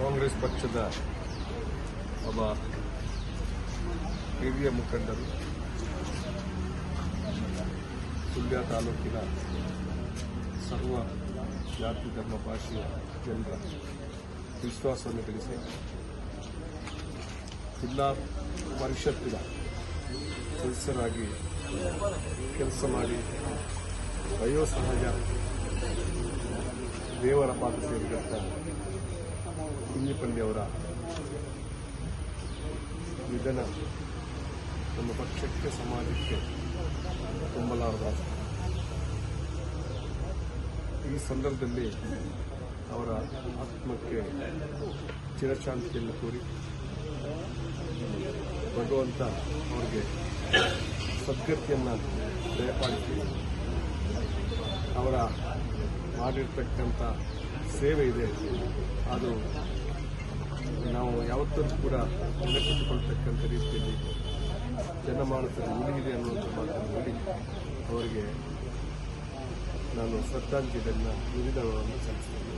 ಕಾಂಗ್ರೆಸ್ ಪಕ್ಷದ ಒಬ್ಬ ಹಿರಿಯ ಮುಖಂಡರು, ಸುಳ್ಯ ತಾಲೂಕಿನ ಸರ್ವ ಜಾತಿ, ಧರ್ಮ, ಭಾಷೆಯ ಜನರ ವಿಶ್ವಾಸವನ್ನು ಗಳಿಸಿ ಜಿಲ್ಲಾ ಪರಿಷತ್ತಿನ ಸದಸ್ಯರಾಗಿ ಕೆಲಸ ಮಾಡಿ ವಯೋಸಹಜ ದೇವರ ಪಾದ ಸೇರಿದಂಥ ಅವರ ನಿಧನ ನಮ್ಮ ಪಕ್ಷಕ್ಕೆ, ಸಮಾಜಕ್ಕೆ ತುಂಬಲಾರದ ಈ ಸಂದರ್ಭದಲ್ಲಿ ಅವರ ಆತ್ಮಕ್ಕೆ ಚಿರಶಾಂತಿಯನ್ನು ಕೋರಿ ಭಗವಂತ ಅವರಿಗೆ ಸದ್ಗತಿಯನ್ನು ದಯಪಾಲಿಸಿ ಅವರ ಮಾಡಿರ್ತಕ್ಕಂಥ ಸೇವೆ ಇದೆ. ಅದು ನಾವು ಯಾವತ್ತೂ ಕೂಡ ನೆನಪಿಟ್ಟುಕೊಳ್ತಕ್ಕಂಥ ರೀತಿಯಲ್ಲಿ ಜನಮಾನಸದಲ್ಲಿ ಉಳಿದಿದೆ ಅನ್ನುವಂಥ ಮಾತನ್ನು ನೋಡಿ ಅವರಿಗೆ ನಾನು ಶ್ರದ್ಧಾಂಜಲಿಯನ್ನು ನಿವೇದನವನ್ನು ಸಲ್ಲಿಸ್ತೇನೆ